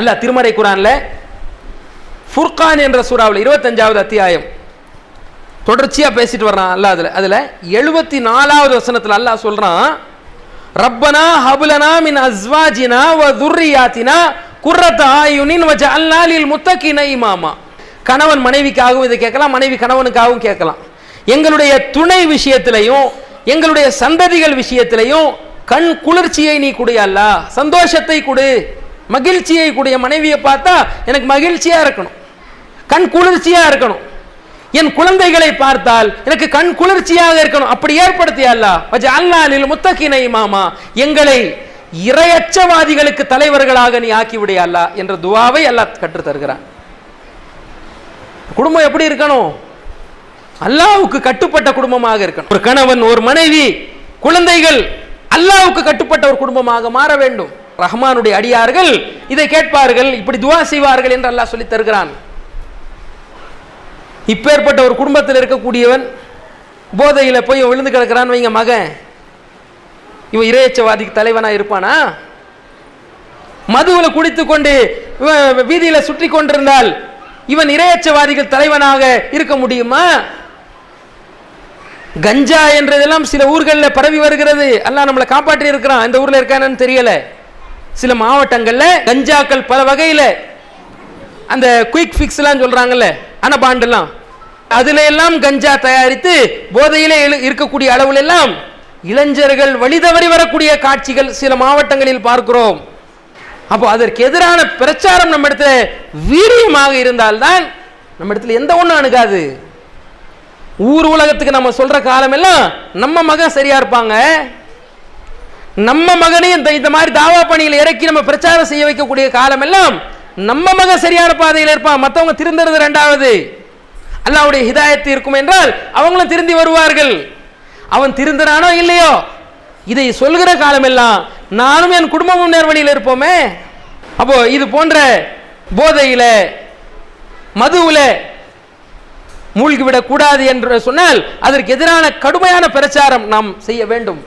அல்ல திருமறை குரான்ல ஃபுர்கான் என்ற சூறாவில் இருபத்தஞ்சாவது அத்தியாயம். தொடர்ச்சியா பேசிட்டு வர்றான் அல்ல அதுல. அதில் எழுபத்தி நாலாவது வசனத்தில் அல்லாஹ் சொல்றான் ரப்பனா ஹபுலனா மின் அஸ்வாஜினா வ துர்ரியாத்தினா குர்ரத் ஆயுனின் வஜ அல்லாலில் முத்தகின இமாமா. கணவன் மனைவிக்காகவும் இதை கேட்கலாம் மனைவி கணவனுக்காகவும் கேட்கலாம். எங்களுடைய துணை விஷயத்திலையும் எங்களுடைய சந்ததிகள் விஷயத்திலையும் கண் குளிர்ச்சியை நீ கொடு அல்லா சந்தோஷத்தை கொடு. மகிழ்ச்சியை கூடிய மனைவியை பார்த்தா எனக்கு மகிழ்ச்சியா இருக்கணும். கண் குளிர்ச்சியா இருக்கணும். என் குழந்தைகளை பார்த்தால் எனக்கு கண் குளிர்ச்சியாக இருக்கணும். அப்படி ஏற்படுத்திய அல்லா? அல்லாலில் முத்தகினை மாமா. எங்களை இரையச்சவாதிகளுக்கு தலைவர்களாக நீ ஆக்கிவிடைய அல்லா என்ற துவாவை அல்லாஹ் கற்றுத் தருகிறான். குடும்பம் எப்படி இருக்கணும்? அல்லாவுக்கு கட்டுப்பட்ட குடும்பமாக இருக்கணும். ஒரு கணவன் ஒரு மனைவி குழந்தைகள் அல்லாவுக்கு கட்டுப்பட்ட ஒரு குடும்பமாக மாற வேண்டும். ரஹ்மானுடைய அடியார்கள் இதை கேட்பார்கள் இப்படி துவா செய்வார்கள் என்று அல்லாஹ் சொல்லி தருகிறான். இப்பேற்பட்ட ஒரு குடும்பத்தில் இருக்கக்கூடியவன் போதையில் போய் விழுந்து கிடக்கிறான் வைங்க மகன். இவன் இறையச்சவாதிக்கு தலைவனா இருப்பானா? மதுவில் குடித்து கொண்டு வீதியில் வீதியில சுற்றி கொண்டிருந்தால் இவன் இரையச்சவாதிகள் தலைவனாக இருக்க முடியுமா? கஞ்சா என்றதெல்லாம் சில ஊர்களில் பரவி வருகிறது. அல்லாஹ் நம்மளை காப்பாற்றி இருக்கிறான். இந்த ஊர்ல இருக்கானு தெரியல. சில மாவட்டங்களில் கஞ்சாக்கள் பல வகையில் அந்த குயிக் ஃபிக்ஸ்லாம் சொல்றாங்கல்ல அனபாண்டெல்லாம் அதுல எல்லாம் கஞ்சா தயாரித்து போதையிலே எழு- இருக்கக்கூடிய அளவுல எல்லாம் இளைஞர்கள் வழிதவறி வரக்கூடிய காட்சிகள் சில மாவட்டங்களில் பார்க்கிறோம். அப்போ அதற்கு எதிரான பிரச்சாரம் நம்ம இடத்துல வீரியமாக இருந்தால்தான் நம்ம இடத்துல எந்த ஒன்றும் அணுகாது. ஊர் உலகத்துக்கு நம்ம சொல்ற காலம் எல்லாம் நம்ம மகன் சரியா இருப்பாங்க. நம்ம மகனையும் இந்த இந்த மாதிரி தாவா பணியில் இறக்கி நம்ம பிரச்சாரம் செய்ய வைக்கக்கூடிய காலம் எல்லாம் நம்ம மகன் சரியான பாதையில் இருப்பான். மற்றவங்க திருந்துறது ரெண்டாவது. அல்லாவுடைய ஹிதாயத்து இருக்கும் என்றால் அவங்களும் திருந்தி வருவார்கள். அவன் திருந்தனானோ இல்லையோ? இதை சொல்கிற காலமெல்லாம் நானும் என் குடும்பமும் நேர்வழியில் இருப்போமே. அப்போ இது போன்ற போதையில மதுவில் மூழ்கிவிடக் கூடாது என்று சொன்னால் அதற்கு எதிரான கடுமையான பிரச்சாரம் நாம் செய்ய வேண்டும்.